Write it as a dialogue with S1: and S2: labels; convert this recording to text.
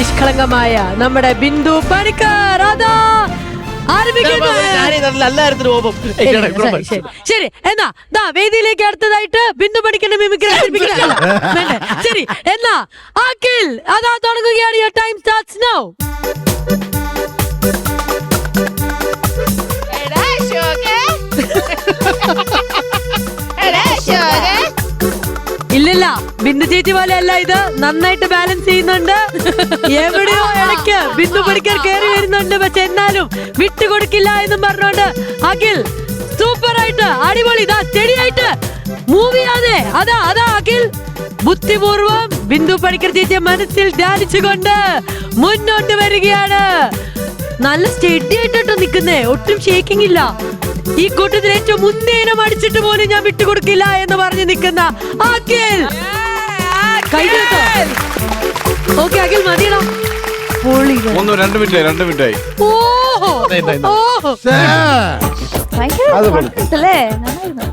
S1: നിഷ്കളങ്കമായ നമ്മുടെ ബിന്ദു പണിക്കർ. അതാ ശരി, എന്നാ ദാ വേദിയിലേക്ക് അടുത്തതായിട്ട് ബിന്ദു പഠിക്കുന്ന മിമിക്രി. ശരി എന്നാ അഖിൽ അതാ തുടങ്ങുകയാണ് ടൈം സ്റ്റാർട്ട്സ് നൗ ഇല്ലില്ല ബിന്ദു ചേച്ചി പോലെ അല്ല ഇത്. നന്നായിട്ട് ബാലൻസ് ചെയ്യുന്നുണ്ട്. എവിടെയോ ഇടയ്ക്ക് ബിന്ദു പണിക്കർ കയറി വരുന്നുണ്ട്. പക്ഷെ എന്നാലും വിട്ടുകൊടുക്കില്ല എന്നും പറഞ്ഞോണ്ട് അഖിൽ സൂപ്പർ ആയിട്ട് അടിപൊളി. ഇതാ ചെടിയായിട്ട് മൂവ് അതാ അതാ അഖിൽ. ബുദ്ധിപൂർവം ബിന്ദു പണിക്കർ ചേച്ചിയെ മനസ്സിൽ ധ്യാനിച്ചുകൊണ്ട് മുന്നോട്ട് വരികയാണ്. നല്ല സ്റ്റഡി ആയിട്ടോ നിൽക്കുന്നേ. ഒട്ടും ഷേക്കിംഗ് ഇല്ല. ഈ കൂട്ടത്തിൽ ഏറ്റവും മുന്നേനം അടിച്ചിട്ട് പോലും ഞാൻ വിട്ടുകൊടുക്കില്ല എന്ന് പറഞ്ഞ് നിൽക്കുന്ന അഖിൽ. ഓക്കെ അഖിൽ മതിയടാ. പൊളി
S2: ഒന്ന് രണ്ട് മിനിറ്റ് രണ്ട് മിനിറ്റ് ആയി
S1: ഓഹോ. ഓഹോ
S3: ഭയങ്കര അല്ലേ?